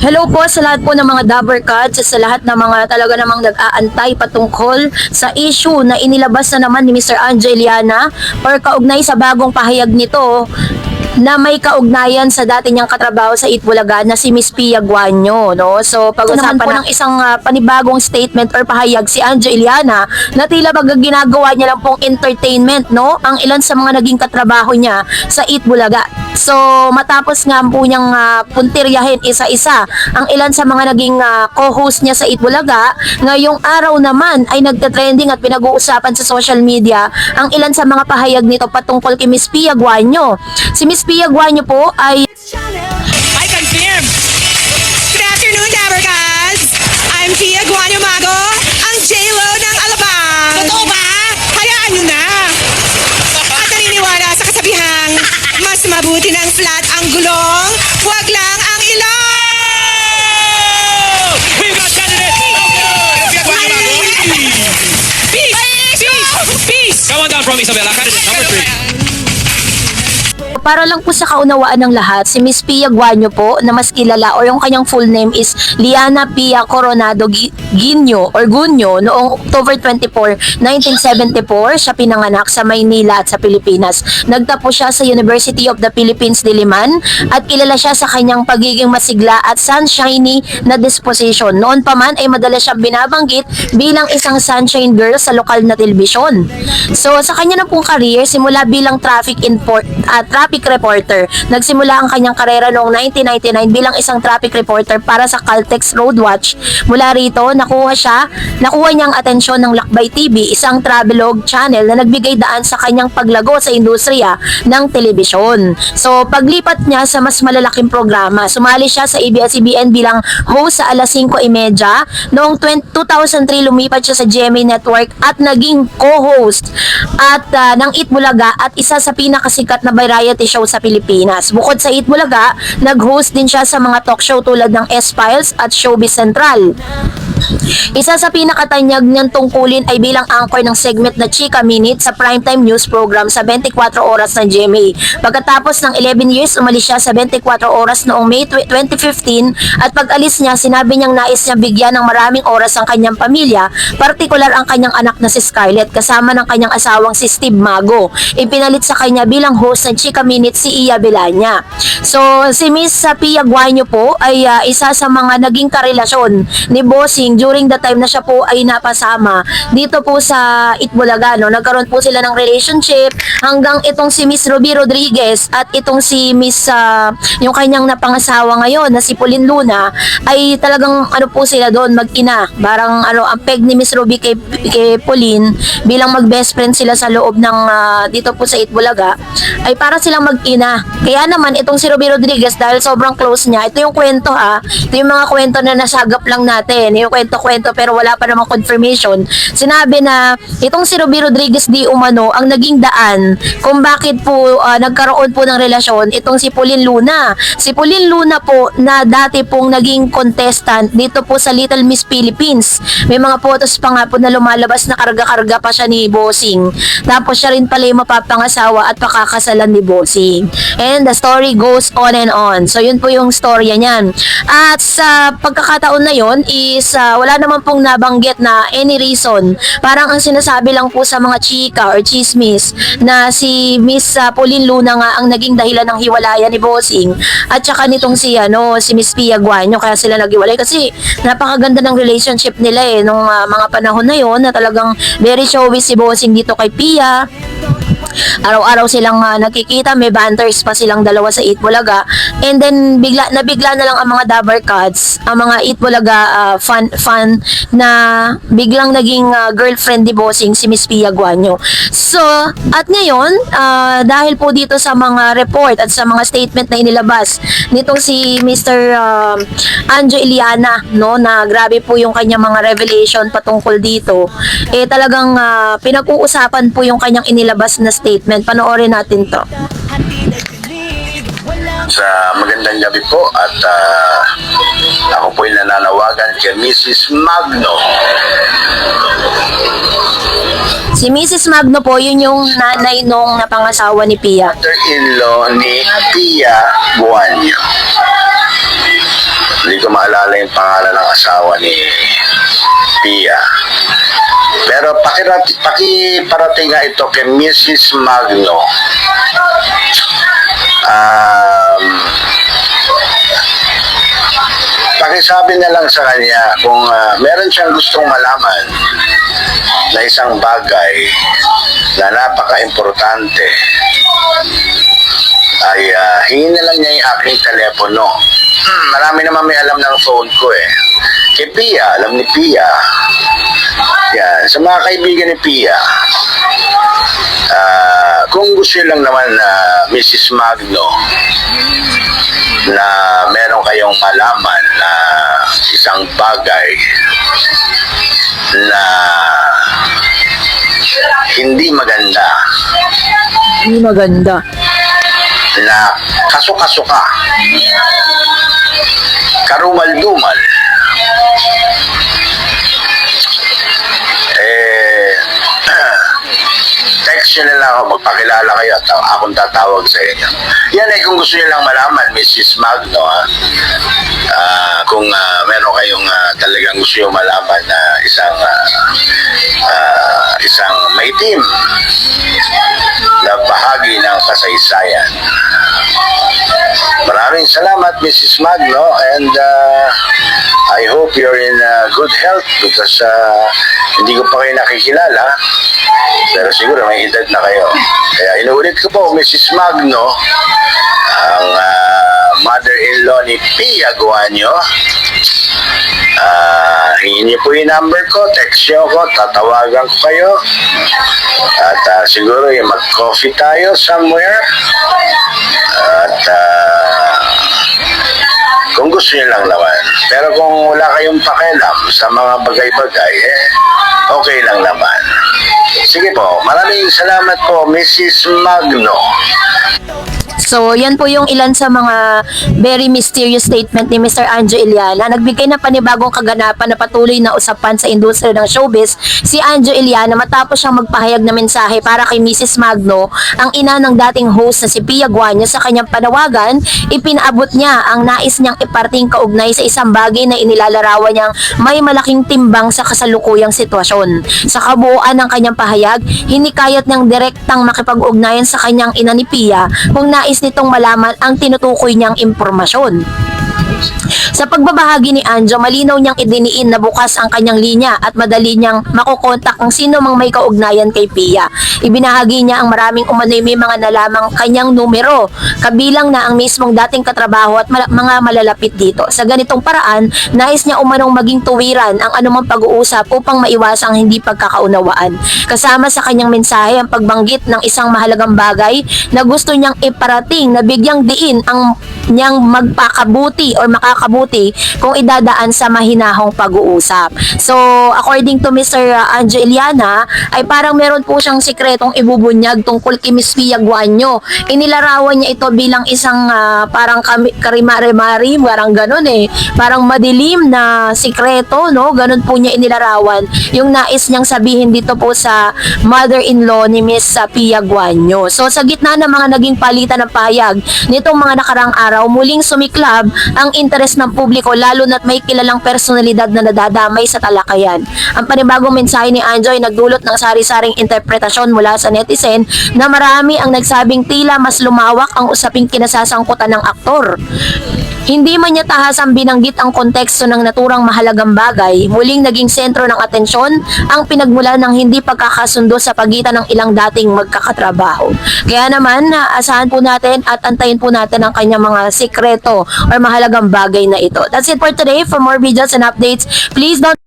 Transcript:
Hello po sa lahat po ng mga Dabber Cats, sa lahat ng mga talaga namang nag-aantay patungkol sa issue na inilabas na naman ni Mr. Angeliana or kaugnay sa bagong pahayag nito na may kaugnayan sa dati niyang katrabaho sa Itbulaga na si Miss Pia Guanyo, no? So, pag-usapan po ng isang ah, panibagong statement or pahayag si Anjo Iliana na tila baga ginagawa niya lang pong entertainment, no? Ang ilan sa mga naging katrabaho niya sa Itbulaga. So, matapos nga po niyang ah, puntiryahin isa-isa ang ilan sa mga naging ah, co-host niya sa Itbulaga, ngayong araw naman ay nagte-trending at pinag-uusapan sa social media ang ilan sa mga pahayag nito patungkol kay Miss Pia Guanyo. Si Miss Pia Guanyo po ay I confirm. Good afternoon, Dabarkads! I'm Pia Guanyo Mago, mabuti ng flat ang gulong, huwag lang ang ilong! Peace. Peace. Peace. Come on down from Isabela. Candidate number three. Para lang po sa kaunawaan ng lahat, si Miss Pia Guanyo po na mas kilala or yung kanyang full name is Liana Pia Coronado Gi- Ginyo or Gunyo noong October 24, 1974 siya pinanganak sa Maynila at sa Pilipinas. Nagtapo siya sa University of the Philippines Diliman at kilala siya sa kanyang pagiging masigla at sunshiny na disposition. Noon pa man ay madalas siyang binabanggit bilang isang sunshine girl sa lokal na telebisyon. So sa kanya na pong career, simula bilang traffic import, at traffic reporter. Nagsimula ang kanyang karera noong 1999 bilang isang traffic reporter para sa Caltex Roadwatch. Mula rito, nakuha siya, nakuha niyang atensyon ng Lakbay TV, isang travelog channel na nagbigay daan sa kanyang paglago sa industriya ng telebisyon. So, paglipat niya sa mas malalaking programa, sumali siya sa ABS-CBN bilang host sa alas 5.30. Noong 20 2003, lumipat siya sa GMA Network at naging co-host at ah, ng Itbulaga at isa sa pinakasikat na variety show sa Pilipinas. Bukod sa Itbulaga, nag-host din siya sa mga talk show tulad ng S-Files at Showbiz Central. Isa sa pinakatanyag niyang tungkulin ay bilang anchor ng segment na Chika Minute sa primetime news program sa 24 oras ng GMA. Pagkatapos ng 11 years, umalis siya sa 24 oras noong May tw- 2015 at pag-alis niya, sinabi niyang nais niya bigyan ng maraming oras ang kanyang pamilya, partikular ang kanyang anak na si Scarlett kasama ng kanyang asawang si Steve Mago. Ipinalit sa kanya bilang host ng Chika Minute si Iya Belanya. So, si Miss Pia Guanyo po ay ah, isa sa mga naging karelasyon ni Bossing during the time na siya po ay napasama dito po sa Itbulaga. No? Nagkaroon po sila ng relationship hanggang itong si Miss Ruby Rodriguez at itong si Miss ah, yung kanyang napangasawa ngayon na si Pauline Luna ay talagang ano po sila doon mag-ina. Barang ano ang peg ni Miss Ruby kay, kay Pauline bilang mag-best friend sila sa loob ng ah, dito po sa Itbulaga ay para silang mag-ina. Kaya naman itong si Ruby Rodriguez dahil sobrang close niya, ito yung kwento ha. Ito yung mga kwento na nasagap lang natin. Yung kwento-kwento pero wala pa namang confirmation. Sinabi na itong si Ruby Rodriguez di umano ang naging daan kung bakit po ah, nagkaroon po ng relasyon itong si Pauline Luna. Si Pauline Luna po na dati pong naging contestant dito po sa Little Miss Philippines. May mga photos pa nga po na lumalabas na karga-karga pa siya ni Bossing. Tapos siya rin pala yung mapapangasawa at pakakasalan ni Bossing. And the story goes on and on. So yun po yung storya niyan. At sa pagkakataon na yon is wala naman pong nabanggit na any reason. Parang ang sinasabi lang po sa mga chika or chismis na si Miss ah, Pauline Luna nga ang naging dahilan ng hiwalayan ni Bossing at saka nitong si ano si Miss Pia Guanyo kaya sila naghiwalay kasi napakaganda ng relationship nila eh nung ah, mga panahon na yon na talagang very showy si Bossing dito kay Pia araw-araw silang ah, nakikita, may banters pa silang dalawa sa Itbulaga. And then bigla nabigla na lang ang mga Dabber Cats, ang mga Itbulaga ah, fan fan na biglang naging ah, girlfriend ni Bossing si Miss Pia Guanyo. So, at ngayon, ah, dahil po dito sa mga report at sa mga statement na inilabas nitong si Mr. um, Anjo Iliana, no, na grabe po yung kanyang mga revelation patungkol dito, eh talagang ah, pinag-uusapan po yung kanyang inilabas na statement. Panoorin natin to. sa magandang gabi po at ah, ako po ay nananawagan kay Mrs. Magno. Si Mrs. Magno po, yun yung nanay nung napangasawa ni Pia. Mother-in-law ni Pia Buanyo. Hindi ko yung pangalan ng asawa ni Pia. Pero pakirat, pakiparating nga ito kay Mrs. Magno. Um, pakisabi na lang sa kanya kung ah, meron siyang gustong malaman na isang bagay na napaka-importante ay ah, hingin na lang niya yung aking telepono. Hmm, marami naman may alam ng phone ko eh. Kay Pia, alam ni Pia. Yan, sa mga kaibigan ni Pia, ah, kung gusto lang naman na Mrs. Magno na meron kayong malaman na isang bagay na hindi maganda Hindi maganda. Na kaso-kaso ka karumal-dumal text nyo na lang ako magpakilala kayo at akong tatawag sa inyo yan eh kung gusto nyo lang malaman Mrs. Magno ha Ah, kung ah, meron kayong ah, talagang gusto nyo malaman na isang ah, ah, isang may team na bahagi ng kasaysayan Salamat, Mrs. Magno, and uh, I hope you're in uh, good health because uh, hindi ko pa kayo nakikilala, pero siguro may edad na kayo. Kaya inuulit ko po, Mrs. Magno, ang uh, mother-in-law ni Pia Guanyo. Ah, hingin niyo po yung number ko, text niyo ako, tatawagan ko kayo. At ah, siguro yung mag-coffee tayo somewhere. At ah, kung gusto niyo lang naman. Pero kung wala kayong pakialam sa mga bagay-bagay, eh, okay lang naman. Sige po, maraming salamat po, Mrs. Magno. So, yan po yung ilan sa mga very mysterious statement ni Mr. Anjo Iliana. Nagbigay na panibagong kaganapan na patuloy na usapan sa industriya ng showbiz si Anjo Iliana matapos siyang magpahayag na mensahe para kay Mrs. Magno, ang ina ng dating host na si Pia Guanyo sa kanyang panawagan, ipinaabot niya ang nais niyang iparting kaugnay sa isang bagay na inilalarawan niyang may malaking timbang sa kasalukuyang sitwasyon. Sa kabuuan ng kanyang pahayag, hinikayat niyang direktang makipag-ugnayan sa kanyang ina ni Pia kung nais nitong malaman ang tinutukoy niyang impormasyon. Sa pagbabahagi ni Anjo, malinaw niyang idiniin na bukas ang kanyang linya at madali niyang makokontak ang sino mang may kaugnayan kay Pia. Ibinahagi niya ang maraming umano'y may mga nalamang kanyang numero, kabilang na ang mismong dating katrabaho at mala- mga malalapit dito. Sa ganitong paraan, nais niya umanong maging tuwiran ang anumang pag-uusap upang maiwasang hindi pagkakaunawaan. Kasama sa kanyang mensahe ang pagbanggit ng isang mahalagang bagay na gusto niyang iparating na bigyang diin ang niyang magpakabuti or makakabuti kung idadaan sa mahinahong pag-uusap. So, according to Mr. Anjo Iliana, ay parang meron po siyang sikretong ibubunyag tungkol kay Miss Pia Guanyo. Inilarawan niya ito bilang isang ah, parang karimari-mari, parang ganun eh. Parang madilim na sikreto, no? Ganun po niya inilarawan. Yung nais niyang sabihin dito po sa mother-in-law ni Miss Pia Guanyo. So, sa gitna ng mga naging palitan ng pahayag nitong mga nakarang araw, muling sumiklab ang interes ng publiko lalo na't may kilalang personalidad na nadadamay sa talakayan. Ang panibagong mensahe ni Anjoy nagdulot ng sari-saring interpretasyon mula sa netizen na marami ang nagsabing tila mas lumawak ang usaping kinasasangkutan ng aktor. Hindi man niya tahasang binanggit ang konteksto ng naturang mahalagang bagay, muling naging sentro ng atensyon ang pinagmula ng hindi pagkakasundo sa pagitan ng ilang dating magkakatrabaho. Kaya naman, asahan po natin at antayin po natin ang kanyang mga sikreto or mahalagang bagay na ito. That's it for today. For more videos and updates, please don't